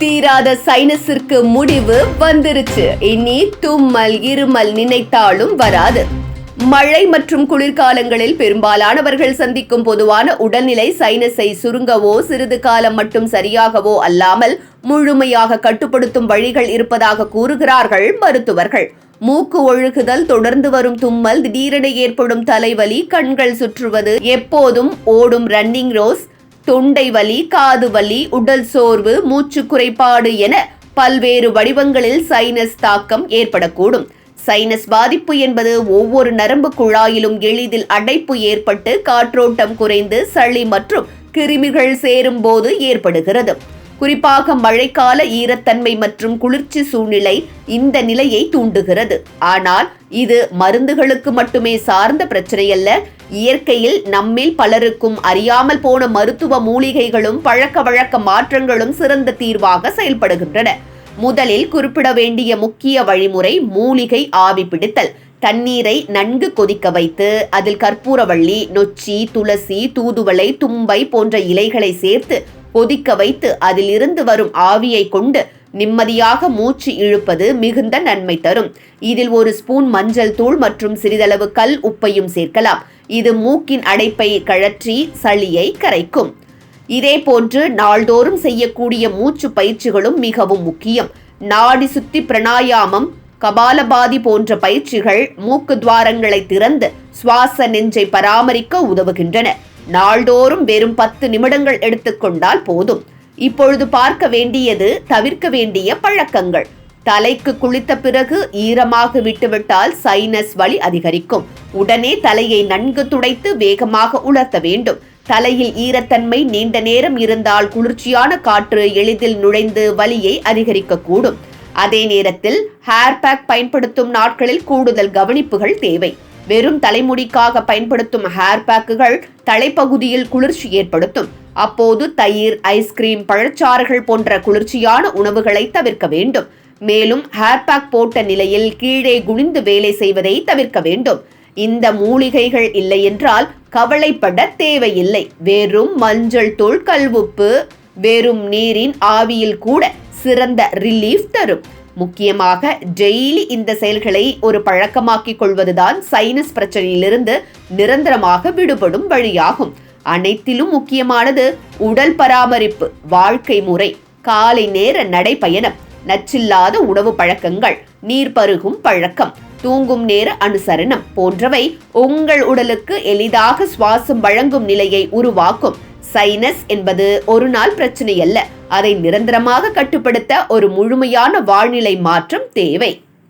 தீராத சைனஸிற்கு முடிவு வந்துருச்சு. இனி தும்மல் இருமல் நினைத்தாலும் வராது. மழை மற்றும் குளிர்காலங்களில் பெரும்பாலானவர்கள் சந்திக்கும் பொதுவான உடல்நிலை சைனஸை சுருங்கவோ சிறிது காலம் மட்டும் சரியாகவோ அல்லாமல் முழுமையாக கட்டுப்படுத்தும் வழிகள் இருப்பதாக கூறுகிறார்கள் மருத்துவர்கள். மூக்கு ஒழுகுதல் தொடர்ந்து வரும் தும்மல் திடீரென ஏற்படும் தலைவலி கண்கள் சுற்றுவது எப்போதும் ஓடும் ரன்னிங் ரோஸ் தொண்டை வலி காது வலி உடல் சோர்வு மூச்சு குறைபாடு என பல்வேறு வடிவங்களில் சைனஸ் தாக்கம் ஏற்படக்கூடும். சைனஸ் பாதிப்பு என்பது ஒவ்வொரு நரம்பு குழாயிலும் எளிதில் அடைப்பு ஏற்பட்டு காற்றோட்டம் குறைந்து சளி மற்றும் கிருமிகள் சேரும் போது ஏற்படுகிறது. குறிப்பாக மழைக்கால ஈரத்தன்மை மற்றும் குளிர்ச்சி சூழ்நிலை இந்த நிலையை தூண்டுகிறது. ஆனால் இது மருந்துகளுக்கு மட்டுமே சார்ந்த பிரச்சனையல்ல இயற்கையில் நம்மில் பலருக்கும் அறியாமல் போன மருத்துவ மூலிகைகளும் பழக்க வழக்க மாற்றங்களும் சிறந்த தீர்வாக செயல்படுகின்றன. முதலில் குறிப்பிட வேண்டிய முக்கிய வழிமுறை மூலிகை ஆவி பிடித்தல். தண்ணீரை நன்கு கொதிக்க வைத்து அதில் கற்பூரவள்ளி நொச்சி துளசி தூதுவளை தும்பை போன்ற இலைகளை சேர்த்து கொதிக்க வைத்து அதிலிருந்து வரும் ஆவியை கொண்டு நிம்மதியாக மூச்சு இழுப்பது மிகுந்த நன்மை தரும். இதில் ஒரு ஸ்பூன் மஞ்சள் தூள் மற்றும் சிறிதளவு கல் உப்பையும் சேர்க்கலாம். இது மூக்கின் அடைப்பை கழற்றி சளியை கரைக்கும். இதே போன்று நாள்தோறும் செய்யக்கூடிய மூச்சு பயிற்சிகளும் மிகவும் முக்கியம். நாடி சுத்தி பிரணாயாமம் கபாலபாதி போன்ற பயிற்சிகள் மூக்கு துவாரங்களை திறந்து சுவாச நெஞ்சை பராமரிக்க உதவுகின்றன. நாள்தோறும் வெறும் பத்து நிமிடங்கள் எடுத்துக்கொண்டால் போதும். இப்பொழுது பார்க்க வேண்டியது தவிர்க்க வேண்டிய பழக்கங்கள். தலைக்கு குளித்த பிறகு ஈரமாக விட்டுவிட்டால் சைனஸ் வலி அதிகரிக்கும். உடனே தலையை நன்கு துடைத்து வேகமாக உலர்த்த வேண்டும். தலையில் ஈரத்தன்மை நீண்ட நேரம் இருந்தால் குளிர்ச்சியான காற்று எளிதில் நுழைந்து வலியை அதிகரிக்கக்கூடும். அதே நேரத்தில் ஹேர் பேக் பயன்படுத்தும் நாட்களில் கூடுதல் கவனிப்புகள் தேவை. வெறும் தலைமுடிக்காக பயன்படுத்தும் ஹேர் பேக்குகள் தலைப்பகுதியில் குளிர்ச்சி ஏற்படுத்தும். அப்போது தயிர் ஐஸ்கிரீம் பழச்சாறுகள் போன்ற குளிர்ச்சியான உணவுகளை தவிர்க்க வேண்டும். மேலும் ஹேர் பேக் போட்ட நிலையில் கீழே குனிந்து வேலை செய்வதை தவிர்க்க வேண்டும். இந்த மூலிகைகள் இல்லை என்றால் கவலைப்பட தேவையில்லை. வெறும் மஞ்சள் தூள் கல்வுப்பு வெறும் நீரின் ஆவியில் கூட சிறந்த ரிலீஃப் தரும். முக்கியமாக டெய்லி இந்த செயல்களை ஒரு பழக்கமாக்கிக் கொள்வதுதான் சைனஸ் பிரச்சனையிலிருந்து நிரந்தரமாக விடுபடும் வழியாகும். அனைத்திலும் முக்கியமானது உடல் பராமரிப்பு வாழ்க்கை முறை காலை நேர நடைப்பயணம் நச்சில்லாத உணவு பழக்கங்கள் நீர் பருகும் பழக்கம் தூங்கும் நேர அனுசரணம் போன்றவை உங்கள் உடலுக்கு எளிதாக சுவாசம் வழங்கும் நிலையை உருவாக்கும். சைனஸ் என்பது ஒரு நாள் பிரச்சனை அல்ல அதை நிரந்தரமாக கட்டுப்படுத்த ஒரு முழுமையான வாழ்நிலை மாற்றம் தேவை.